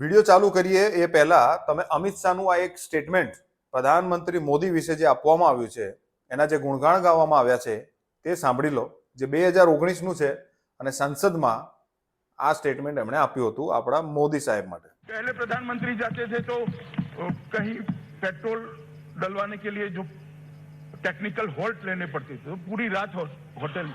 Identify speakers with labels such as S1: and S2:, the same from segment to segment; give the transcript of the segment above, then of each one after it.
S1: Video ચાલુ કરીએ એ પહેલાં તમે અમિત શાહનું આ એક સ્ટેટમેન્ટ પ્રધાનમંત્રી મોદી વિશે જે આપવામાં આવ્યું છે, એના જે ગુણગાણ ગાવામાં આવ્યા છે, તે સાંભળી લો. જે બે હજાર ઓગણીસનું છે અને સંસદમાં આ સ્ટેટમેન્ટ એમણે આપ્યું હતું આપણા મોદી સાહેબ માટે.
S2: પહેલે પ્રધાનમંત્રી જાતે છે તો કહી પેટ્રોલ ડલવાને કે લીએ જો ટેકનિકલ હોલ્ટ લેને પડતી તો પૂરી રાત હોટેલ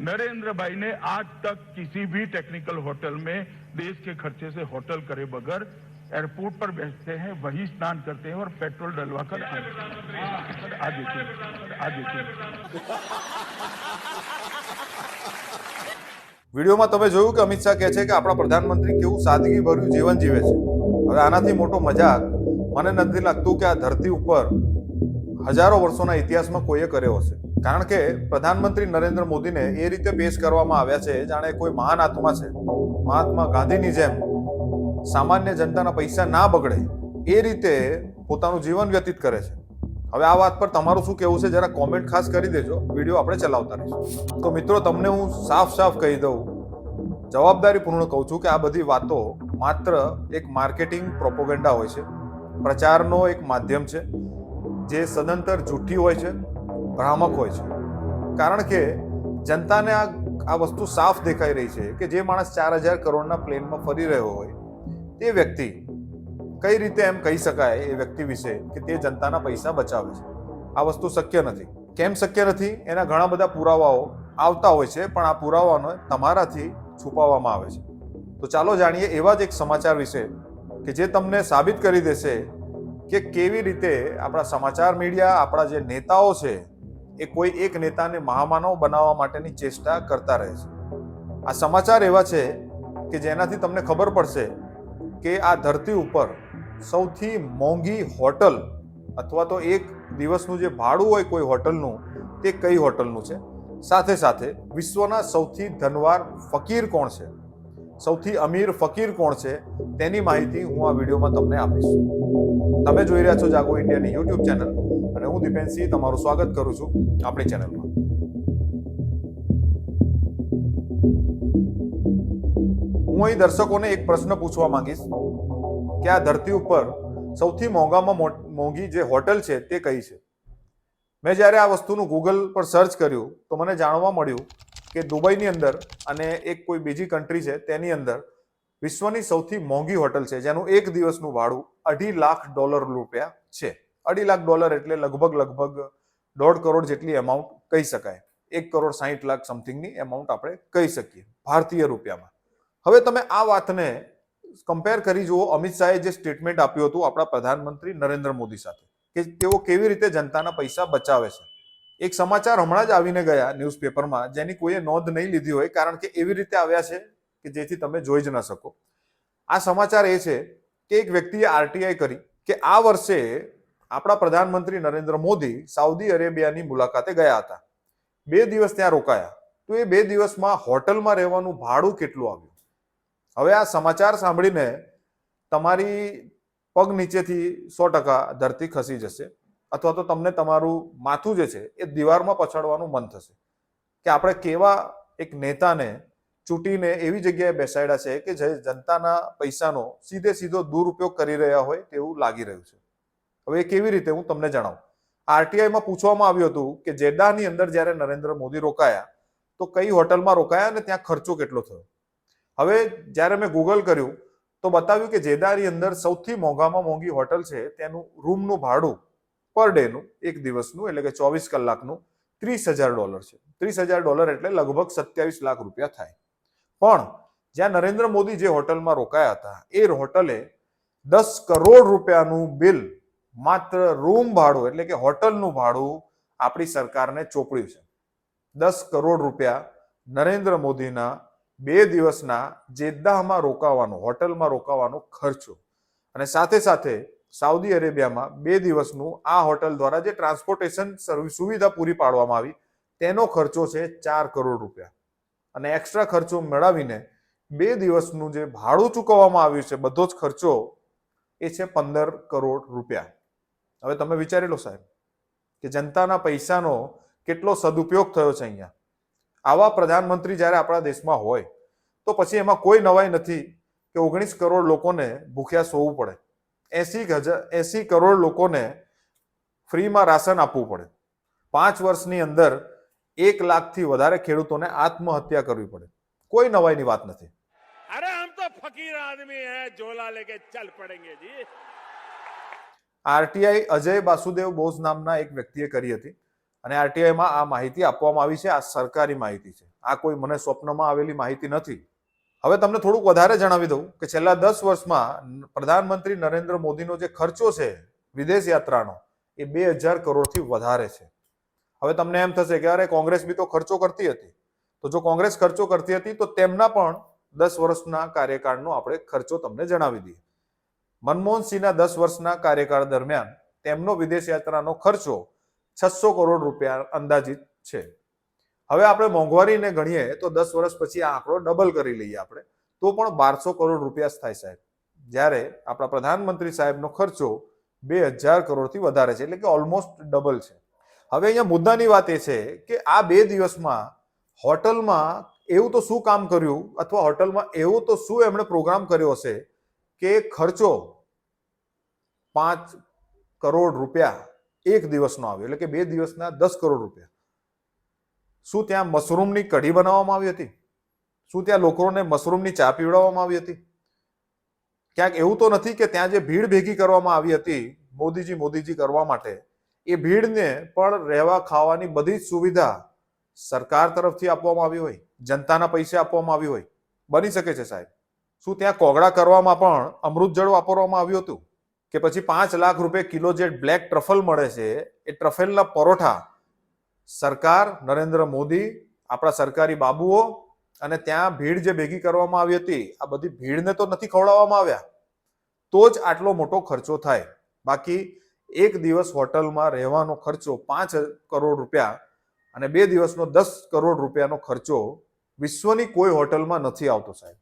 S2: नरेंद्र भाई ने आज तक किसी भी टेक्निकल होटल में देश के खर्चे से होटल करे बगैर एयरपोर्ट पर बैठते हैं वही स्नान करते हैं और पेट्रोल डलवा कर आ देखिए आ देखिए
S1: વિડીયોમાં તમે જોયું કે અમિત શાહ કહે છે કે આપણા પ્રધાનમંત્રી કેવું સાદગી ભર્યું જીવન જીવે છે હવે આનાથી મોટો મજાક મને નથી લાગતું કે આ ધરતી ઉપર હજારો વર્ષોના ઇતિહાસમાં કોઈએ કર્યો હશે કારણ કે પ્રધાનમંત્રી નરેન્દ્ર મોદીને એ રીતે પેશ કરવામાં આવ્યા છે, જાણે કોઈ મહાન આત્મા છે. મહાત્મા ગાંધીની જેમ સામાન્ય જનતાના પૈસા ના બગડે, એ રીતે પોતાનું જીવન વ્યતીત કરે છે. હવે આ વાત પર તમારું શું કહેવું છે, જરા કોમેન્ટ ખાસ કરી દેજો. વીડિયો આપણે ચલાવતા રહીશું. તો મિત્રો, તમને હું સાફ સાફ કહી દઉં જવાબદારીપૂર્ણ કહું છું કે આ બધી વાતો માત્ર એક માર્કેટિંગ પ્રોપોગેન્ડા હોય છે. પ્રચારનો એક માધ્યમ છે. જે સદંતર જૂઠી હોય છે. ભ્રામક હોય છે. કારણ કે જનતાને આ આ વસ્તુ સાફ દેખાઈ રહી છે કે જે માણસ ચાર હજાર કરોડના પ્લેનમાં ફરી રહ્યો હોય, તે વ્યક્તિ કઈ રીતે એમ કહી શકાય એ વ્યક્તિ વિશે કે તે જનતાના પૈસા બચાવે છે? આ વસ્તુ શક્ય નથી. કેમ શક્ય નથી? એના ઘણા બધા પુરાવાઓ આવતા હોય છે, પણ આ પુરાવાઓને તમારાથી છુપાવવામાં આવે છે. તો ચાલો જાણીએ એવા જ એક સમાચાર વિશે કે જે તમને સાબિત કરી દેશે કે કેવી રીતે આપણા સમાચાર મીડિયા, આપણા જે નેતાઓ છે એ કોઈ એક નેતાને મહામાનવ બનાવવા માટેની ચેષ્ટા કરતા રહે છે. આ સમાચાર એવા છે કે જેનાથી તમને ખબર પડશે કે આ ધરતી ઉપર સૌથી મોંઘી હોટલ અથવા તો એક દિવસનું જે ભાડું હોય કોઈ હોટલનું, તે કઈ હોટલનું છે? સાથે સાથે વિશ્વના સૌથી ધનવાર ફકીર કોણ છે? સૌથી અમીર ફકીર કોણ છે? તેની માહિતી હું આ વિડીયોમાં તમને આપીશ. તમે જોઈ રહ્યા છો જાગો ઇન્ડિયાની યુટ્યુબ ચેનલ અને હું દીપેનસિંહ તમારું સ્વાગત કરું છું આપણી ચેનલમાં. હું અહીં દર્શકોને એક પ્રશ્ન પૂછવા માંગીશ કે આ ધરતી ઉપર સૌથી મોંઘામાં મોંઘી જે હોટલ છે તે કઈ છે? મેં જ્યારે આ વસ્તુનું ગૂગલ પર સર્ચ કર્યું તો મને જાણવા મળ્યું કે દુબઈની અંદર અને એક કોઈ બીજી કન્ટ્રી છે તેની અંદર વિશ્વની સૌથી મોંઘી હોટલ છે, જેનું એક દિવસનું ભાડું અઢી લાખ ડોલર રૂપિયા છે. અઢી લાખ ડોલર એટલે લગભગ લગભગ દોઢ કરોડ જેટલી એમાઉન્ટ કહી શકાય. એક કરોડ સાહીઠ લાખ સમથિંગની એમાઉન્ટ આપણે કહી શકીએ, ભારતીય રૂપિયામાં. હવે તમે આ વાતને કમ્પેર કરી જુઓ, અમિત શાહે જે સ્ટેટમેન્ટ આપ્યું હતું આપણા પ્રધાનમંત્રી નરેન્દ્ર મોદી સાથે, કે તેઓ કેવી રીતે જનતાના પૈસા બચાવે છે. એક સમાચાર હમણાં જ આવીને ગયા ન્યૂઝપેપરમાં જેની કોઈએ નોંધ નહીં લીધી હોય, કારણ કે એવી રીતે આવ્યા છે કે જેથી તમે જોઈ જ ન શકો. આ સમાચાર એ છે કે એક વ્યક્તિએ આરટીઆઈ કરી કે આ વર્ષે આપણા પ્રધાનમંત્રી નરેન્દ્ર મોદી સાઉદી અરેબિયાની મુલાકાતે ગયા હતા. બે દિવસ ત્યાં રોકાયા. તો એ બે દિવસમાં હોટલમાં રહેવાનું ભાડું કેટલું આવ્યું? હવે આ સમાચાર સાંભળીને તમારી પગ નીચેથી સો ટકા ધરતી ખસી જશે અથવા તો તમને તમારું માથું જે છે એ દીવારમાં પછાડવાનું મન થશે. કે આપણે કેવા એક નેતાને ચૂંટીને એવી જગ્યાએ બેસાડ્યા છે કે જે જનતાના પૈસાનો સીધે સીધો દુરુપયોગ કરી રહ્યા હોય તેવું લાગી રહ્યું છે. હવે એ કેવી રીતે હું તમને જણાવું. આરટીઆઈમાં પૂછવામાં આવ્યું હતું કે જેડાની અંદર જ્યારે નરેન્દ્ર મોદી રોકાયા, તો કઈ હોટલમાં રોકાયા અને ત્યાં ખર્ચો કેટલો થયો? હવે જ્યારે મેં ગૂગલ કર્યું, તો બતાવ્યું કે જેદાની અંદર સૌથી મોંઘામાં મોંઘી હોટલ છે તેનું રૂમનું ભાડું પર ડેનું એક દિવસનું, એટલે કે ચોવીસ કલાકનું ત્રીસ હજાર ડોલર છે. ત્રીસ હજાર ડોલર એટલે લગભગ સત્યાવીસ લાખ રૂપિયા થાય. પણ જ્યાં નરેન્દ્ર મોદી જે હોટલમાં રોકાયા હતા, એ હોટલે દસ કરોડ રૂપિયાનું બિલ માત્ર રૂમ ભાડું, એટલે કે હોટલનું ભાડું આપણી સરકારને ચોપડ્યું છે. દસ કરોડ રૂપિયા નરેન્દ્ર મોદીના બે દિવસના જેદ્દાહમાં રોકાવાનો, હોટલમાં રોકાવાનો ખર્ચો. અને સાથે સાથે સાઉદી અરેબિયામાં બે દિવસનું આ હોટલ દ્વારા જે ટ્રાન્સપોર્ટેશન સર્વિસ સુવિધા પૂરી પાડવામાં આવી, તેનો ખર્ચો છે ચાર કરોડ રૂપિયા. અને એક્સ્ટ્રા ખર્ચો મેળવીને બે દિવસનું જે ભાડું ચૂકવવામાં આવ્યું છે, બધો જ ખર્ચો એ છે પંદર કરોડ રૂપિયા. હવે તમે વિચારી લો સાહેબ કે જનતાના પૈસાનો કેટલો સદુપયોગ થયો છે અહીંયા? આવા પ્રધાનમંત્રી જ્યારે આપણા દેશમાં હોય, તો પછી એમાં કોઈ નવાઈ નથી કે ઓગણીસ કરોડ લોકોને ભૂખ્યા સોવું પડે. એસી હજાર એસી કરોડ લોકોને ફ્રીમાં રાશન આપવું પડે. પાંચ વર્ષની અંદર એક લાખથી વધારે ખેડૂતોને આત્મહત્યા કરવી પડે. કોઈ નવાઈની વાત નથી.
S3: અરે હમ તો ફકીર આદમી હે ઝોલા લેકે ચલ પડેંગે જી.
S1: આરટીઆઈ અજય બાસુદેવ બોઝ નામના એક વ્યક્તિએ કરી હતી અને આરટીઆઈમાં આ માહિતી આપવામાં આવી છે આ સરકારી માહિતી છે. આ કોઈ મને સ્વપ્નમાં આવેલી માહિતી નથી. હવે તમને થોડુંક વધારે જણાવી દઉં કે છેલ્લા દસ વર્ષમાં પ્રધાનમંત્રી નરેન્દ્ર મોદીનો જે ખર્ચો છે વિદેશ યાત્રાનો એ બે હજાર કરોડથી વધારે છે. હવે તમને એમ થશે કે અરે કોંગ્રેસ બી તો ખર્ચો કરતી હતી. તો જો કોંગ્રેસ ખર્ચો કરતી હતી, તો તેમના પણ દસ વર્ષના કાર્યકાળનો આપણે ખર્ચો તમને જણાવી દઈએ. મનમોહનસિંહના દસ વર્ષના કાર્યકાળ દરમિયાન તેમનો વિદેશ યાત્રાનો ખર્ચો છસો કરોડ રૂપિયા અંદાજિત છે. હવે આપણે મોંઘવારીને ગણીએ તો દસ વર્ષ પછી આ આંકડો ડબલ કરી લઈએ આપણે, તો પણ બારસો કરોડ રૂપિયા થાય સાહેબ. જ્યારે આપણા પ્રધાનમંત્રી સાહેબનો ખર્ચો બે હજાર કરોડથી વધારે છે, એટલે કે ઓલમોસ્ટ ડબલ છે. હવે અહીંયા મુદ્દાની વાત એ છે કે આ બે દિવસમાં હોટલમાં એવું તો શું કામ કર્યું અથવા હોટલમાં એવું તો શું એમણે પ્રોગ્રામ કર્યો હશે કે ખર્ચો પાંચ કરોડ રૂપિયા એક દિવસનો આવ્યો, એટલે કે બે દિવસના દસ કરોડ રૂપિયા. શું ત્યાં મશરૂમની કઢી બનાવવામાં આવી હતી? શું ત્યાં લોકોને મશરૂમની ચા પીવડાવવામાં આવી હતી? ક્યાંક એવું તો નથી કે ત્યાં જે ભીડ ભેગી કરવામાં આવી હતી મોદીજી મોદીજી કરવા માટે એ ભીડને પણ રહેવા ખાવાની બધી જ સુવિધા સરકાર તરફથી આપવામાં આવી હોય, જનતાના પૈસે આપવામાં આવી હોય, બની શકે છે સાહેબ. શું ત્યાં કોગળા કરવામાં પણ અમૃત જળ વાપરવામાં આવ્યું હતું? કે પછી પાંચ લાખ રૂપિયા કિલો જે બ્લેક ટ્રફલ મળે છે, એ ટ્રફેલના પરોઠા સરકાર, નરેન્દ્ર મોદી, આપણા સરકારી બાબુઓ અને ત્યાં ભીડ જે ભેગી કરવામાં આવી હતી, આ બધી ભીડને તો નથી ખવડાવવામાં આવ્યા. તો જ આટલો મોટો ખર્ચો થાય. બાકી એક દિવસ હોટલમાં રહેવાનો ખર્ચો પાંચ કરોડ રૂપિયા અને બે દિવસનો દસ કરોડ રૂપિયાનો ખર્ચો વિશ્વની કોઈ હોટલમાં નથી આવતો સાહેબ.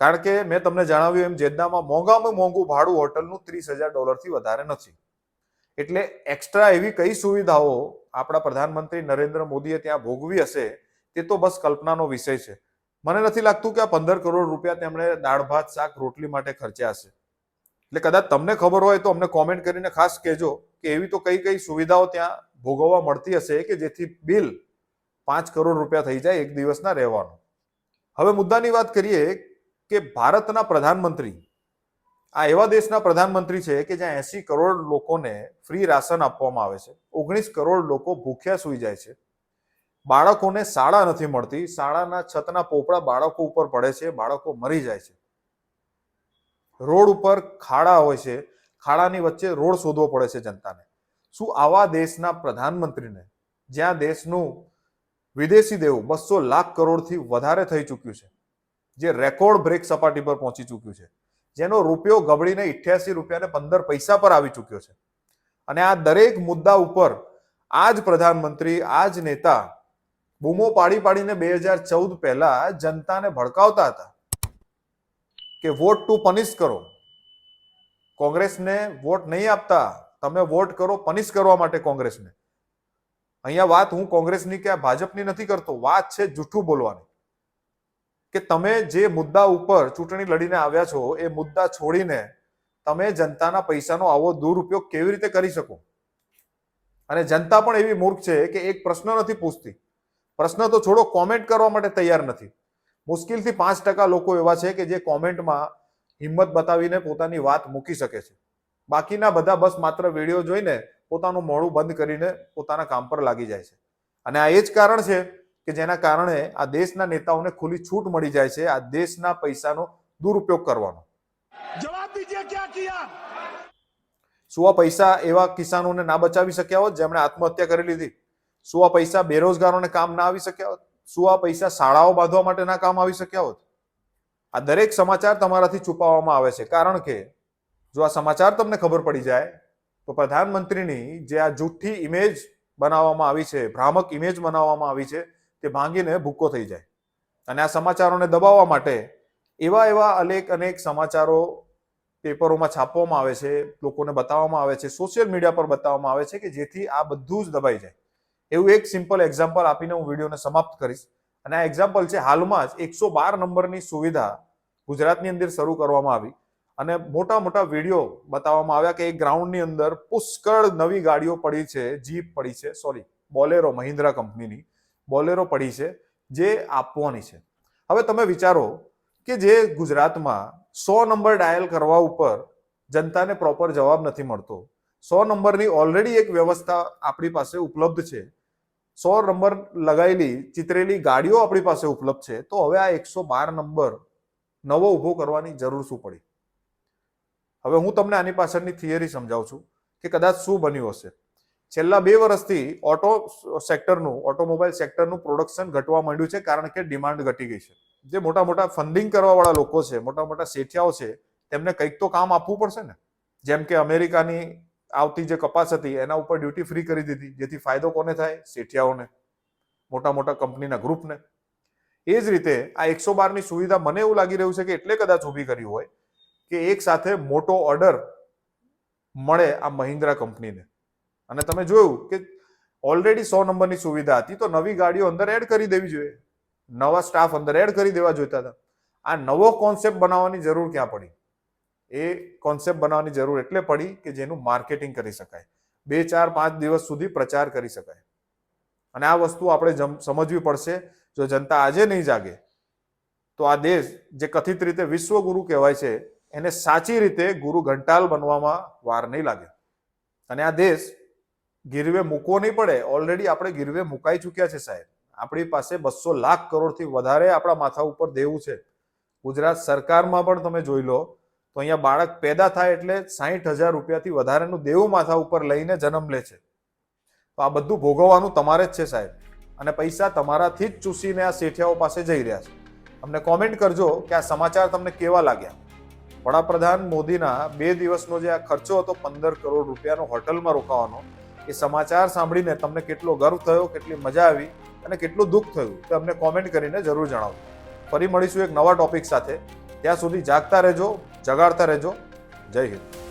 S1: કારણ કે મેં તમને જણાવ્યું એમ, જેદ્દામાં મોંઘામાં મોંઘું ભાડું હોટલનું ત્રીસ હજાર ડોલરથી વધારે નથી. એટલે એક્સ્ટ્રા એવી કઈ સુવિધાઓ આપણા પ્રધાનમંત્રી નરેન્દ્ર મોદીએ ત્યાં ભોગવી હશે તે તો બસ કલ્પનાનો વિષય છે. મને નથી લાગતું કે આ પંદર કરોડ રૂપિયા તેમણે દાળ, ભાત, શાક, રોટલી માટે ખર્ચ્યા હશે. એટલે કદાચ તમને ખબર હોય તો અમને કોમેન્ટ કરીને ખાસ કહેજો કે એવી તો કઈ કઈ સુવિધાઓ ત્યાં ભોગવવા મળતી હશે કે જેથી બિલ પાંચ કરોડ રૂપિયા થઈ જાય એક દિવસના રહેવાનું. હવે મુદ્દાની વાત કરીએ કે ભારતના પ્રધાનમંત્રી, આ એવા દેશના પ્રધાનમંત્રી છે કે જ્યાં એસી કરોડ લોકોને ફ્રી રાશન આપવામાં આવે છે. ઓગણીસ કરોડ લોકો ભૂખ્યા સૂઈ જાય છે. બાળકોને શાળા નથી મળતી, શાળાના છતના પોપડા બાળકો ઉપર પડે છે, બાળકો મરી જાય છે. રોડ ઉપર ખાડા હોય છે, ખાડાની વચ્ચે રોડ શોધવો પડે છે જનતાને. શું આવા દેશના પ્રધાનમંત્રીને, જ્યાં દેશનું વિદેશી દેવું બસો લાખ કરોડથી વધારે થઈ ચૂક્યું છે, જે રેકોર્ડ બ્રેક સપાટી પર પહોંચી ચૂક્યું છે, જેનો રૂપિયો ગબડીને ઇઠ્યાસી રૂપિયાને પંદર પૈસા પર આવી ચૂક્યો છે. અને આ દરેક મુદ્દા ઉપર આ જ પ્રધાનમંત્રી આ જ નેતા બૂમો પાડી પાડીને બે હજાર ચૌદ પહેલા જનતાને ભડકાવતા હતા. કે વોટ ટુ પનિશ કરો. કોંગ્રેસને વોટ નહીં આપતા, તમે વોટ કરો પનિશ કરવા માટે કોંગ્રેસને. અહીંયા વાત હું કોંગ્રેસની કે ભાજપની નથી કરતો, વાત છે જૂઠું બોલવાની. કે તમે જે મુદ્દા ઉપર ચૂંટણી લડીને આવ્યા છો, એ મુદ્દા છોડીને તમે જનતાના પૈસાનો આવો દુરુપયોગ કેવી રીતે કરી શકો? અને જનતા પણ એવી મૂર્ખ છે કે એક પ્રશ્ન નથી પૂછતી. પ્રશ્ન તો છોડો કોમેન્ટ કરવા માટે તૈયાર નથી. મુશ્કેલથી પાંચ ટકા લોકો એવા છે કે જે કોમેન્ટમાં હિંમત બતાવીને પોતાની વાત મૂકી શકે છે. બાકીના બધા બસ માત્ર વીડિયો જોઈને પોતાનું મોડું બંધ કરીને પોતાના કામ પર લાગી જાય છે. અને આ એ જ કારણ છે કે જેના કારણે આ દેશના નેતાઓને ખુલ્લી છૂટ મળી જાય છે આ દેશના પૈસાનો દુરુપયોગ કરવાનો.
S3: જવાબ દીજીએ ક્યાં કિયા?
S1: શું આ પૈસા એવા કિસાનોને ના બચાવી શક્યા હોત જેમણે આત્મહત્યા કરી લીધી? શું આ પૈસા બેરોજગારોને કામ ના આવી શક્યા હોત? શું આ પૈસા શાળાઓ બાંધવા માટેના કામ આવી શક્યા હોત? આ દરેક સમાચાર તમારાથી છુપાવવામાં આવે છે. કારણ કે જો આ સમાચાર તમને ખબર પડી જાય, તો પ્રધાનમંત્રીની જે આ જૂઠી ઇમેજ બનાવવામાં આવી છે, ભ્રામક ઇમેજ બનાવવામાં આવી છે, તે ભાંગીને ભૂક્કો થઈ જાય. અને આ સમાચારોને દબાવવા માટે એવા એવા અનેક અનેક સમાચારો પેપરોમાં છાપવામાં આવે છે, લોકોને બતાવવામાં આવે છે, સોશિયલ મીડિયા પર બતાવવામાં આવે છે કે જેથી આ બધું જ દબાઈ જાય. એવું એક સિમ્પલ એક્ઝામ્પલ આપીને હું વિડીયોને સમાપ્ત કરીશ. અને આ એક્ઝામ્પલ છે, હાલમાં જ એકસો બાર નંબરની સુવિધા ગુજરાતની અંદર શરૂ કરવામાં આવી. અને મોટા મોટા વીડિયો બતાવવામાં આવ્યા કે એ ગ્રાઉન્ડની અંદર પુષ્કળ નવી ગાડીઓ પડી છે જીપ પડી છે સોરી બોલેરો મહિન્દ્રા કંપનીની બોલેરો પડી છે, જે આપવાની છે. હવે તમે વિચારો કે જે ગુજરાતમાં સો નંબર ડાયલ કરવા ઉપર જનતાને પ્રોપર જવાબ નથી મળતો. સો નંબરની ઓલરેડી એક વ્યવસ્થા આપણી પાસે ઉપલબ્ધ છે. સો નંબર લગાવેલી ચિતરેલી ગાડીઓ આપણી પાસે ઉપલબ્ધ છે, તો હવે આ એકસો બાર નંબર નવો ઊભો કરવાની જરૂર શું પડી? હવે હું તમને આની પાછળની થિયરી સમજાવું છું કે કદાચ શું બન્યું હશે. છેલ્લા બે વર્ષથી ઓટો સેક્ટરનું ઓટોમોબાઈલ સેક્ટરનું પ્રોડક્શન ઘટવા માંડ્યું છે કારણ કે ડિમાન્ડ ઘટી ગઈ છે. જે મોટા મોટા ફંડિંગ કરવાવાળા લોકો છે, મોટા મોટા શેઠિયાઓ છે, તેમને કંઈક તો કામ આપવું પડશે ને? જેમ કે અમેરિકાની આવતી જે કપાસ હતી, એના ઉપર ડ્યુટી ફ્રી કરી દીધી. જેથી ફાયદો કોને થાય? શેઠિયાઓને. મોટા મોટા કંપનીના ગ્રુપને એ જ રીતે આ એકસો બારની સુવિધા મને એવું લાગી રહ્યું છે કે એટલે કદાચ ઊભી કરી હોય કે એક સાથે મોટો ઓર્ડર મળે આ મહિન્દ્રા કંપનીને અને તમે જોયું કે ઓલરેડી સો નંબરની સુવિધા હતી, તો નવી ગાડીઓ અંદર એડ કરી દેવી જોઈએ. નવા સ્ટાફ અંદર એડ કરી દેવા જોઈતા હતા. આ નવો કોન્સેપ્ટ બનાવવાની જરૂર ક્યાં પડી? એ કોન્સેપ્ટ બનાવવાની જરૂર એટલે પડી કે જેનું માર્કેટિંગ કરી શકાય. બે, ચાર, પાંચ દિવસ સુધી પ્રચાર કરી શકાય. અને આ વસ્તુ આપણે સમજવી પડશે. જો જનતા આજે નહીં જાગે, તો આ દેશ જે કથિત રીતે વિશ્વગુરુ કહેવાય છે, એને સાચી રીતે ગુરુ ઘંટાલ બનવામાં વાર નહીં લાગે. અને આ દેશ ગીરવે મૂકવો નહીં પડે. ઓલરેડી આપણે ગીરવે મુકાઈ ચૂક્યા છે સાહેબ. આપણી પાસે બસો લાખ કરોડથી વધારે આપણા માથા ઉપર દેવું છે. ગુજરાત સરકારમાં પણ તમે જોઈ લો તો અહીંયા બાળક પેદા થાય એટલે સાહીઠ હજાર રૂપિયાથી વધારેનું દેવું માથા ઉપર લઈને જન્મ લે છે. તો આ બધું ભોગવવાનું તમારે જ છે સાહેબ. અને પૈસા તમારાથી જ ચૂસીને આ શેઠિયાઓ પાસે જઈ રહ્યા છે. અમને કોમેન્ટ કરજો કે આ સમાચાર તમને કેવા લાગ્યા? વડાપ્રધાન મોદીના બે દિવસનો જે આ ખર્ચો હતો પંદર કરોડ રૂપિયાનો હોટલમાં રોકાવાનો, એ સમાચાર સાંભળીને તમને કેટલો ગર્વ થયો, કેટલી મજા આવી અને કેટલું દુઃખ થયું તે અમને કોમેન્ટ કરીને જરૂર જણાવો ફરી મળીશું એક નવા ટોપિક સાથે. ત્યાં સુધી જાગતા રહેજો. જગાડતા રહેજો. જય હિન્દ.